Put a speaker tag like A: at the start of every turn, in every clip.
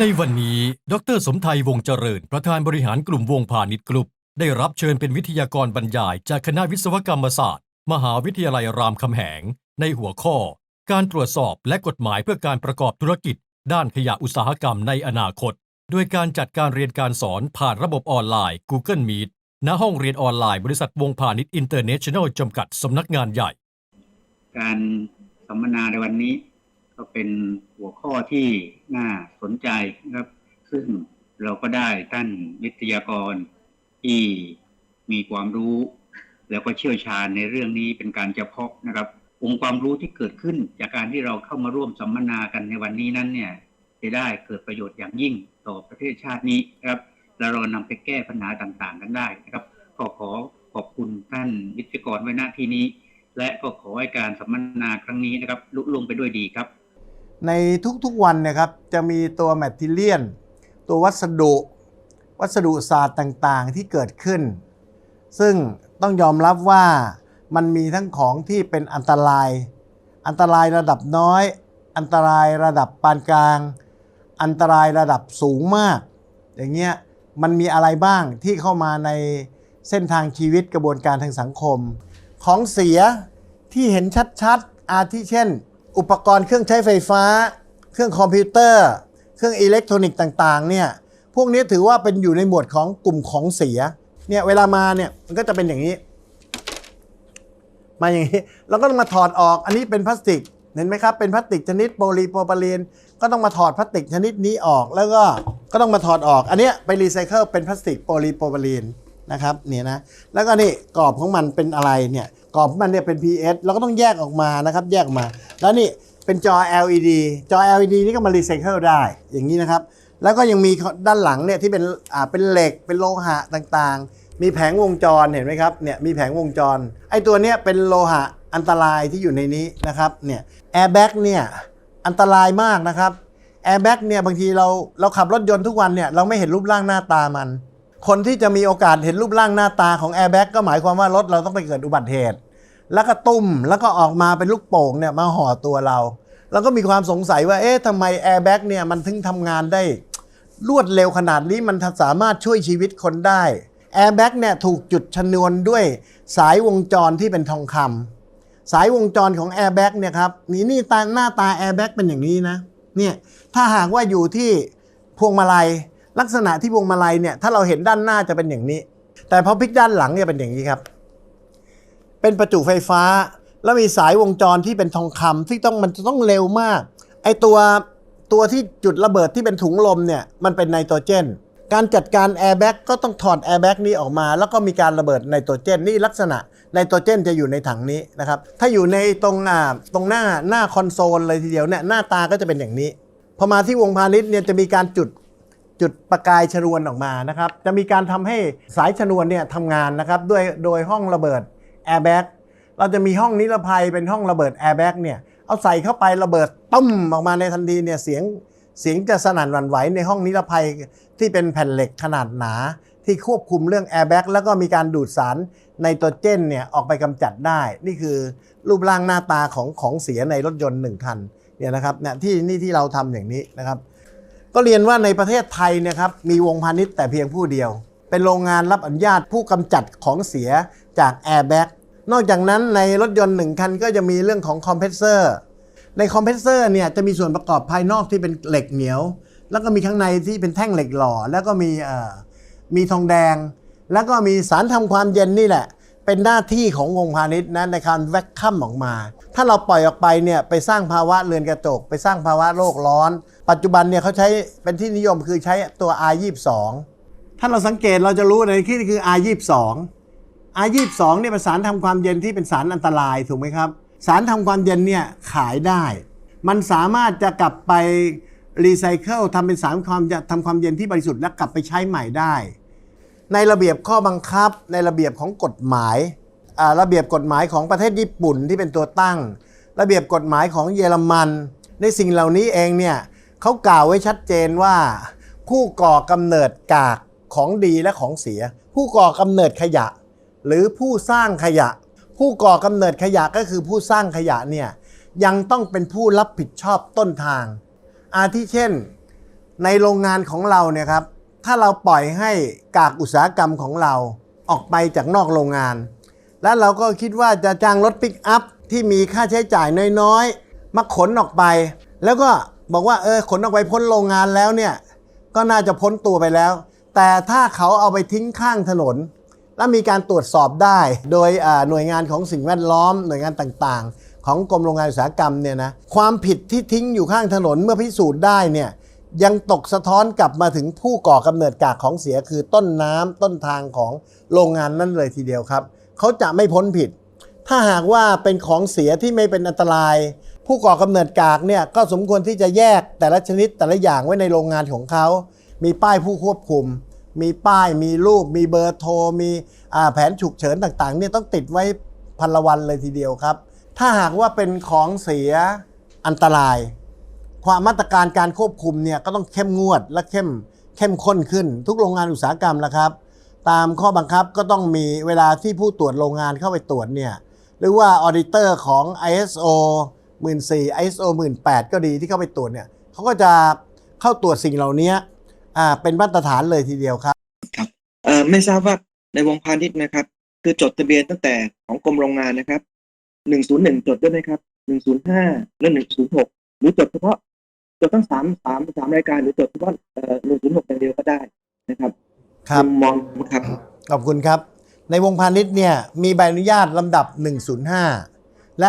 A: ในวันนี้ ดร สมไทยวงเจริญ ประธานบริหารกลุ่มวงพาณิชย์กลุ่มได้รับเชิญเป็นวิทยากรบรรยาย จากคณะวิศวกรรมศาสตร์ มหาวิทยาลัยรามคำแหง ในหัวข้อ การตรวจสอบและกฎหมายเพื่อการประกอบธุรกิจ ด้านขยะอุตสาหกรรมในอนาคต โดยการจัดการเรียนการสอนผ่านระบบออนไลน์ Google Meet ณห้องเรียนออนไลน์บริษัทวงพาณิชย์อินเตอร์เนชั่นแนลจำกัดสำนักงานใหญ่
B: การสัมมนาในวันนี้ ก็เป็นหัวข้อที่น่าสนใจนะครับ ซึ่งเราก็ได้ท่านวิทยากรที่มีความรู้ แล้วก็เชี่ยวชาญในเรื่องนี้เป็นการเฉพาะนะครับ องค์ความรู้ที่เกิดขึ้นจากการที่เราเข้ามาร่วมสัมมนากันในวันนี้นั้นเนี่ยจะได้เกิดประโยชน์อย่างยิ่งต่อประเทศชาตินี้ครับ แล้วเรานำไปแก้ปัญหาต่างๆกันได้นะครับก็ขอขอบคุณท่านวิทยกรไว้หน้าที่นี้ และก็ขอให้การสัมมนาครั้งนี้นะครับลุล่วงไปด้วยดีครับ
C: ในทุกๆวันนะครับจะมีตัวแมทเทียนตัววัสดุ วัสดุศาสตร์ต่างๆที่เกิดขึ้น ซึ่งต้องยอมรับว่ามันมีทั้งของที่เป็นอันตราย อันตรายระดับน้อย อันตรายระดับปานกลาง อันตรายระดับสูงมาก อย่างเงี้ย มันมีอะไรบ้างที่เข้ามาในเส้นทางชีวิตกระบวนการทางสังคม ของเสียที่เห็นชัดๆ อาทิเช่น อุปกรณ์เครื่องใช้ไฟฟ้า เครื่องคอมพิวเตอร์ เครื่องอิเล็กทรอนิกส์ต่างๆเนี่ยพวกนี้ถือว่าเป็นอยู่ในหมวดของกลุ่มของเสียเนี่ยเวลามาเนี่ยมันก็จะเป็นอย่างนี้ มาอย่างนี้เราก็ต้องมาถอดออกอันนี้เป็นพลาสติกเห็นไหมครับเป็นพลาสติกชนิดโพลีโพรพาลีนก็ต้องมาถอดพลาสติกชนิดนี้ออกแล้วก็ ก็ต้องมาถอดออก อันนี้ไปรีไซเคิลเป็นพลาสติกโพลีโพรพาลีนนะครับเนี่ยนะแล้วก็นี่กรอบของมันเป็นอะไรเนี่ยกรอบของมันเนี่ยเป็น PS เราก็ต้องแยกออกมานะครับ แยกออกมา แล้วนี่เป็นจอ LED จอ LED นี่ก็มารีไซเคิลได้อย่างนี้นะครับ แล้วก็ยังมีด้านหลังเนี่ยที่เป็นอ่าเป็นเหล็กเป็นโลหะต่างๆ มีแผงวงจรเห็นไหมครับเนี่ยมีแผงวงจรไอ้ตัวเนี้ยเป็นโลหะอันตรายที่อยู่ในนี้นะครับเนี่ยแอร์แบ็กเนี่ยอันตรายมากนะครับ แอร์แบ็กเนี่ยบางทีเราเราขับรถยนต์ทุกวันเนี่ยเราไม่เห็นรูปร่างหน้าตามัน คนที่จะมีโอกาสเห็นรูปร่างหน้าตาของแอร์แบ็กก็หมายความว่ารถเราต้องไปเกิดอุบัติเหตุ แล้วก็ตุ้มแล้วก็ออกมาเป็นลูกโป่งเนี่ยมาห่อตัวเรา เราก็มีความสงสัยว่าเอ๊ะทำไมแอร์แบ็กเนี่ยมันถึงทำงานได้รวดเร็วขนาดนี้มันสามารถช่วยชีวิตคนได้แอร์แบ็กเนี่ยถูกจุดชนวนด้วยสายวงจรที่เป็นทองคำสายวงจรของแอร์แบ็กเนี่ยครับนี่นี่ตาหน้าตาแอร์แบ็กเป็นอย่างนี้นะ เนี่ยถ้าหากว่าอยู่ที่พวงมาลัย ลักษณะที่พวงมาลัยเนี่ยถ้าเราเห็นด้านหน้าจะเป็นอย่างนี้ แต่พอพลิกด้านหลังเนี่ยเป็นอย่างนี้ครับ เป็นประจุไฟฟ้าแล้วมีสายวงจรที่เป็นทองคำที่ต้องมันจะต้องเร็วมาก ไอตัวตัวที่จุดระเบิดที่เป็นถุงลมเนี่ยมันเป็นไนโตรเจน การจัดการแอร์แบ็กก็ต้องถอดแอร์แบ็กนี้ออกมา แล้วก็มีการระเบิดไนโตรเจนนี่ลักษณะไนโตรเจนจะอยู่ในถังนี้นะครับ ถ้าอยู่ในตรงอ่าตรงหน้าหน้าคอนโซลเลยทีเดียวเนี่ยหน้าตาก็จะเป็นอย่างนี้ พอมาที่วงพาณิชย์เนี่ยจะมีการจุดจุดประกายชนวนออกมานะครับ จะมีการทำให้สายชนวนเนี่ยทำงานนะครับด้วยโดยห้องระเบิดแอร์แบ็กเราจะมีห้องนิรภัยเป็นห้องระเบิดแอร์แบ็กเนี่ยเอาใส่เข้าไประเบิดตุ้มออกมาในทันทีเนี่ยเสียง เสียงจะสนั่นหวั่นไหวในห้องนิรภัยที่เป็นแผ่นเหล็กขนาดหนา ที่ควบคุมเรื่องแอร์แบ็กแล้วก็มีการดูดสารไนโตรเจนเนี่ยออกไปกำจัดได้ นี่คือรูปร่างหน้าตาของของเสียในรถยนต์หนึ่งคันเนี่ยนะครับเนี่ยที่นี่ที่เราทำอย่างนี้นะครับ ก็เรียนว่าในประเทศไทยนะครับมีวงพาณิชย์แต่เพียงผู้เดียว เป็นโรงงานรับอนุญาตผู้กำจัดของเสียจากแอร์แบ็กนอกจากนั้นในรถยนต์หนึ่งคันก็จะมีเรื่องของคอมเพรสเซอร์ ในคอมเพรสเซอร์เนี่ยจะมีส่วนประกอบภายนอกที่เป็นเหล็กเหนียว แล้วก็มีข้างในที่เป็นแท่งเหล็กหล่อ แล้วก็มีมีทองแดง แล้วก็มีสารทำความเย็นนี่แหละ เป็นหน้าที่ของวงค์พาณิชย์นะในการแวคคัมออกมา ถ้าเราปล่อยออกไปเนี่ยไปสร้างภาวะเรือนกระจก ไปสร้างภาวะโลกร้อน ปัจจุบันเนี่ยเขาใช้เป็นที่นิยมคือใช้ตัว R22 ถ้าเราสังเกตเราจะรู้ในที่นี่คือ R22 R22 เนี่ยเป็นสารทำความเย็นที่เป็นสารอันตรายถูกไหมครับ สารทำความเย็นเนี่ยขายได้ มันสามารถจะกลับไปรีไซเคิลทำเป็นสารความทำความเย็นที่บริสุทธิ์และกลับไปใช้ใหม่ได้ ในระเบียบข้อบังคับในระเบียบของกฎหมายาระเบียบกฎหมายของประเทศญี่ปุ่นที่เป็นตัวตั้ง ระเบียบกฎหมายของเยอรมัน ในสิ่งเหล่านี้เองเนี่ยเขากล่าวไว้ชัดเจนว่า ผู้ก่อกำเนิดกากของดีและของเสีย ผู้ก่อกำเนิดขยะ หรือผู้สร้างขยะ ผู้ก่อกำเนิดขยะก็คือผู้สร้างขยะเนี่ยยังต้องเป็นผู้รับผิดชอบต้นทาง อาทิเช่น ในโรงงานของเราเนี่ยครับถ้าเราปล่อยให้กากอุตสาหกรรมของเราออกไปจากนอกโรงงาน แล้วเราก็คิดว่าจะจ้างรถปิกอัพที่มีค่าใช้จ่ายน้อยๆมาขนออกไป แล้วก็บอกว่าเออขนออกไปพ้นโรงงานแล้วเนี่ยก็น่าจะพ้นตัวไปแล้ว แต่ถ้าเขาเอาไปทิ้งข้างถนน และมีการตรวจสอบได้ โดยหน่วยงานของสิ่งแวดล้อม หน่วยงานต่างๆ ของกรมโรงงานอุตสาหกรรมเนี่ยนะความผิดที่ทิ้งอยู่ข้างถนนเมื่อพิสูจน์ได้เนี่ยยังตกสะท้อนกลับมาถึงผู้ก่อกำเนิดกากของเสียคือต้นน้ำต้นทางของโรงงานนั่นเลยทีเดียวครับ เขาจะไม่พ้นผิด ถ้าหากว่าเป็นของเสียที่ไม่เป็นอันตราย ผู้ก่อกำเนิดกากเนี่ยก็สมควรที่จะแยกแต่ละชนิดแต่ละอย่างไว้ในโรงงานของเขา มีป้ายผู้ควบคุม มีป้ายมีรูปมีเบอร์โทร มีแผนฉุกเฉินต่างๆเนี่ยต้องติดไว้พันละวันเลยทีเดียวครับ ถ้าหากว่าเป็นของเสียอันตราย ความมาตรการการควบคุมเนี่ยก็ต้องเข้มงวดและเข้มเข้มข้นขึ้น ทุกโรงงานอุตสาหกรรมล้วครับ ตามข้อบังคับก็ต้องมีเวลาที่ผู้ตรวจโรงงานเข้าไปตรวจเนี่ยหรือว่าออดิเตอร์ของ ISO 14 ISO 18ก็ดีที่เข้าไปตรวจเนี่ยเขาก็จะเข้าตรวจสิ่งเหล่านี้ อ่า เป็นมาตรฐานเลยทีเดียวครับ
D: เอ่อไม่ทราบว่าในวงพาณิชย์นะครับ คือจดทะเบียนตั้งแต่ของกรมโรงงานนะครับหนึ่งศูนย์หนึ่งจดด้วยไหมครับหนึ่งศูนย์ห้าและหนึ่งศูนย์หกหรือจดเฉพาะจดทั้งสามสามสามรายการหรือจดเฉพาะเอ่อหนึ่งศูนย์หกอย่างเดียวก็ได้นะครับ
C: ครับ
D: มุมมองครับ
C: ขอบคุณครับ ในวงพาณิชย์เนี่ยมีใบอนุญาตลำดับ 105 และ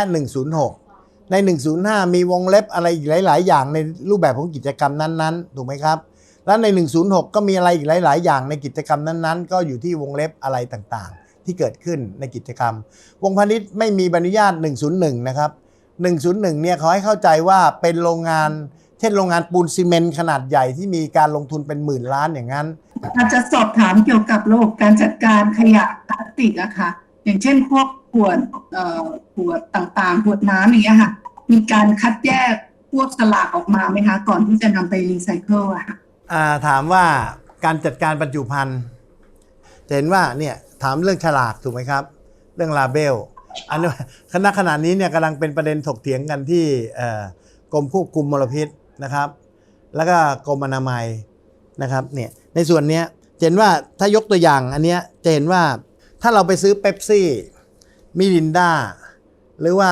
C: 106 ใน 105 มีวงเล็บอะไรอีกหลาย ๆ อย่างในรูปแบบของกิจกรรมนั้น ๆ ถูกไหมครับ และใน 106 ก็มีอะไรอีกหลาย ๆ อย่างในกิจกรรมนั้นๆ ก็อยู่ที่วงเล็บอะไรต่างๆ ที่เกิดขึ้นในกิจกรรม วงพาณิชย์ไม่มีใบอนุญาต 101 นะครับ 101 เนี่ยเขาให้เข้าใจว่าเป็นโรงงาน เช่นโรงงานปูนซีเมนต์ขนาดใหญ่ที่มีการลงทุนเป็นหมื่นล้านอย่างนั้น
E: อาจจะสอบถามเกี่ยวกับระบบการจัดการขยะพลาสติกอะค่ะ อย่างเช่นพวกขวดเอ่อขวดต่างๆ ขวดน้ำอย่างเงี้ยค่ะ มีการคัดแยกพวกสลากออกมาไหมคะ ก่อนที่จะนำไปรีไซเคิลอะค่ะ
C: ถามว่าการจัดการบรรจุภัณฑ์จะเห็นว่าเนี่ยถามเรื่องฉลากถูกไหมครับ เรื่องลาเบลอันนี้คณะขณะนี้เนี่ยกำลังเป็นประเด็นถกเถียงกันที่กรมควบคุมมลพิษนะครับ แล้วก็กรมอนามัยนะครับเนี่ยในส่วนเนี้ยจะเห็นว่าถ้ายกตัวอย่างอันเนี้ยจะเห็นว่าถ้าเราไปซื้อเป๊ปซี่มิรินดาหรือว่า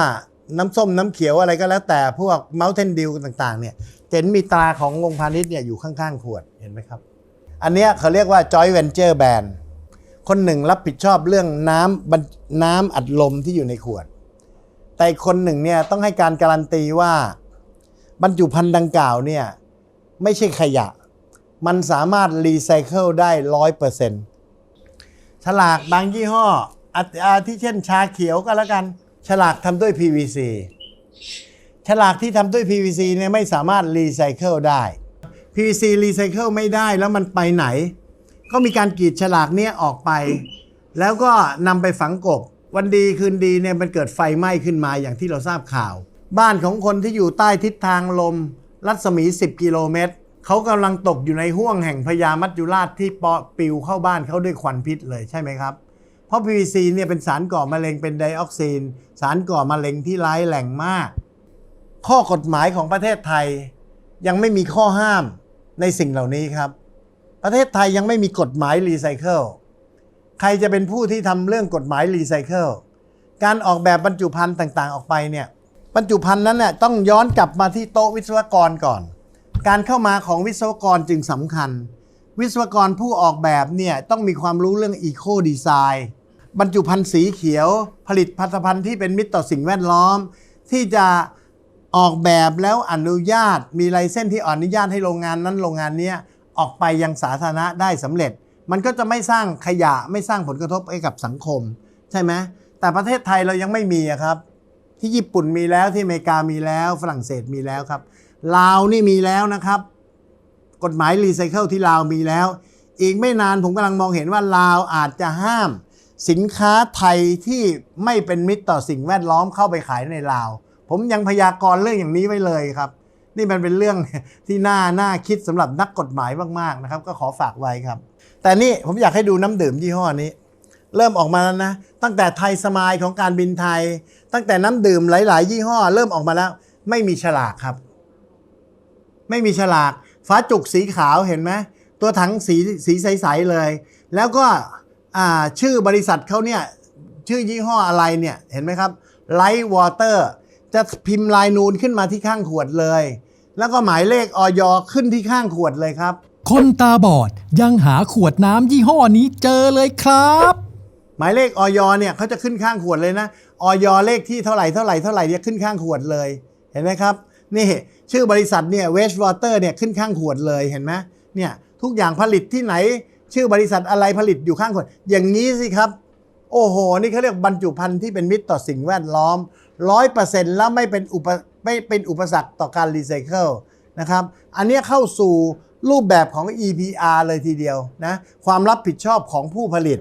C: น้ำส้มน้ำเขียวอะไรก็แล้วแต่พวกเม t เทนดิวต่างๆเนี่ย เห็นมีตราของวงพาณิชย์เนี่ยอยู่ข้างๆขวดเห็นไหมครับ อันเนี้ยเขาเรียกว่า joint venture band คนหนึ่งรับผิดชอบเรื่องน้ำน้ำอัดลมที่อยู่ในขวด แต่คนหนึ่งเนี่ยต้องให้การการันตีว่า บรรจุภัณฑ์ดังกล่าวเนี่ยไม่ใช่ขยะ มันสามารถรีไซเคิลได้ร้อยเปอร์เซ็นต์ฉลากบางยี่ห้ออาอาที่เช่นชาเขียวก็แล้วกัน ฉลากทำด้วย PVC ฉลากที่ทำด้วย PVC เนี่ยไม่สามารถรีไซเคิลได้ PVC รีไซเคิลไม่ได้แล้วมันไปไหน ก็มีการกรีดฉลากเนี้ยออกไป แล้วก็นำไปฝังกบ วันดีคืนดีเนี่ยมันเกิดไฟไหม้ขึ้นมาอย่างที่เราทราบข่าว บ้านของคนที่อยู่ใต้ทิศทางลม รัศมี 10 กิโลเมตรเขากำลังตกอยู่ในห้วงแห่งพญามัจจุราชที่ปอปลิวเข้าบ้านเขาด้วยควันพิษเลยใช่ไหมครับเพราะ PVC เนี่ยเป็นสารก่อมะเร็งเป็นไดออกซินสารก่อมะเร็งที่ร้ายแรงมาก ข้อกฎหมายของประเทศไทย ยังไม่มีข้อห้ามในสิ่งเหล่านี้ครับ ประเทศไทยยังไม่มีกฎหมายรีไซเคิลใครจะเป็นผู้ที่ทำเรื่องกฎหมายรีไซเคิลการออกแบบบรรจุภัณฑ์ต่างๆ ออกไปเนี่ยบรรจุภัณฑ์นั้นเนี่ยต้องย้อนกลับมาที่โต๊ะวิศวกรก่อน การเข้ามาของวิศวกรจึงสำคัญ วิศวกรผู้ออกแบบเนี่ยต้องมีความรู้เรื่องอีโคดีไซน์บรรจุภัณฑ์สีเขียว ผลิตผลิตภัณฑ์ที่เป็นมิตรต่อสิ่งแวดล้อม ที่จะ ออกแบบแล้วอนุญาตมีไลเส้นที่อนุญาตให้โรงงานนั้นโรงงานนี้ออกไปยังสาธารณะได้สำเร็จ มันก็จะไม่สร้างขยะไม่สร้างผลกระทบให้กับสังคม ใช่ไหมแต่ประเทศไทยเรายังไม่มีครับ ที่ญี่ปุ่นมีแล้วที่อเมริกามีแล้ว ฝรั่งเศสมีแล้วครับลาวนี่มีแล้วนะครับ กฎหมายรีไซเคิลที่ลาวมีแล้ว อีกไม่นานผมกำลังมองเห็นว่าลาวอาจจะห้าม สินค้าไทยที่ไม่เป็นมิตรต่อสิ่งแวดล้อมเข้าไปขายในลาว ผมยังพยากรณ์เรื่องอย่างนี้ไว้เลยครับ นี่มันเป็นเรื่องที่น่าน่าคิดสำหรับนักกฎหมายมากๆนะครับ ก็ขอฝากไว้ครับ แต่นี่ผมอยากให้ดูน้ำดื่มยี่ห้อนี้ เริ่มออกมาแล้วนะ ตั้งแต่ไทยสมายของการบินไทย ตั้งแต่น้ำดื่มหลาย ๆ ยี่ห้อ เริ่มออกมาแล้ว ไม่มีฉลากครับ ไม่มีฉลากฟ้าจุกสีขาวเห็นไหมตัวถังสีสีใสๆเลย แล้วก็ชื่อบริษัทเขาเนี่ยชื่อยี่ห้ออะไรเนี่ยเห็นไหมครับ Light Water จะพิมพ์ลายนูนขึ้นมาที่ข้างขวดเลย แล้วก็หมายเลขออยขึ้นที่ข้างขวดเลยครับ
A: คนตาบอดยังหาขวดน้ำยี่ห้อนี้เจอเลยครับ
C: หมายเลขออยเนี่ยเขาจะขึ้นข้างขวดเลยนะออยเลขที่เท่าไหร่เท่าไหร่เท่าไหร่เนี่ยขึ้นข้างขวดเลย เห็นไหมครับนี่ชื่อบริษัทเนี่ยเวสต์วอเตอร์เนี่ยขึ้นข้างขวดเลยเห็นไหมเนี่ยทุกอย่างผลิตที่ไหน ชื่อบริษัทอะไรผลิตอยู่ข้างขวด อย่างนี้สิครับ โอ้โห นี่เขาเรียกบรรจุภัณฑ์ที่เป็นมิตรต่อสิ่งแวดล้อม ร้อยเปอร์เซ็นต์แล้วไม่เป็นอุปไม่เป็นอุปสรรคต่อการรีไซเคิลนะครับ อันนี้เข้าสู่รูปแบบของ EPR เลยทีเดียวนะ ความรับผิดชอบของผู้ผลิต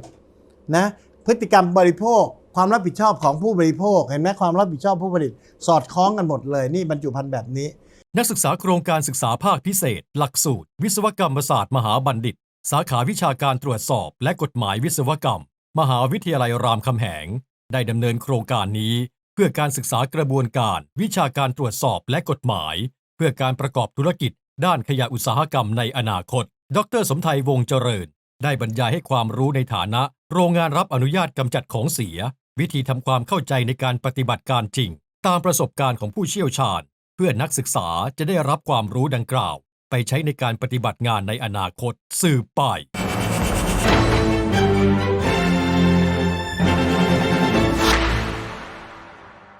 C: นะพฤติกรรมบริโภค ความรับผิดชอบของผู้บริโภค เห็นไหมความรับผิดชอบผู้ผลิต สอดคล้องกันหมดเลย นี่บรรจุภัณฑ์แบบนี้
A: นักศึกษาโครงการศึกษาภาคพิเศษ หลักสูตร วิศวกรรมศาสตร์มหาบัณฑิต สาขาวิชาการตรวจสอบ และกฎหมายวิศวกรรม มหาวิทยาลัยรามคำแหง ได้ดำเนินโครงการนี้ เพื่อการศึกษากระบวนการ วิชาการตรวจสอบและกฎหมาย เพื่อการประกอบธุรกิจ ด้านขยะอุตสาหกรรมในอนาคต ดร สมไทยวงศ์เจริญ ได้บรรยายให้ความรู้ในฐานะ โรงงานรับอนุญาตกำจัดของเสีย วิธีทำความเข้าใจในการปฏิบัติการจริง ตามประสบการณ์ของผู้เชี่ยวชาญ เพื่อนักศึกษาจะได้รับความรู้ดังกล่าว ไปใช้ในการปฏิบัติงานในอนาคตสืบไป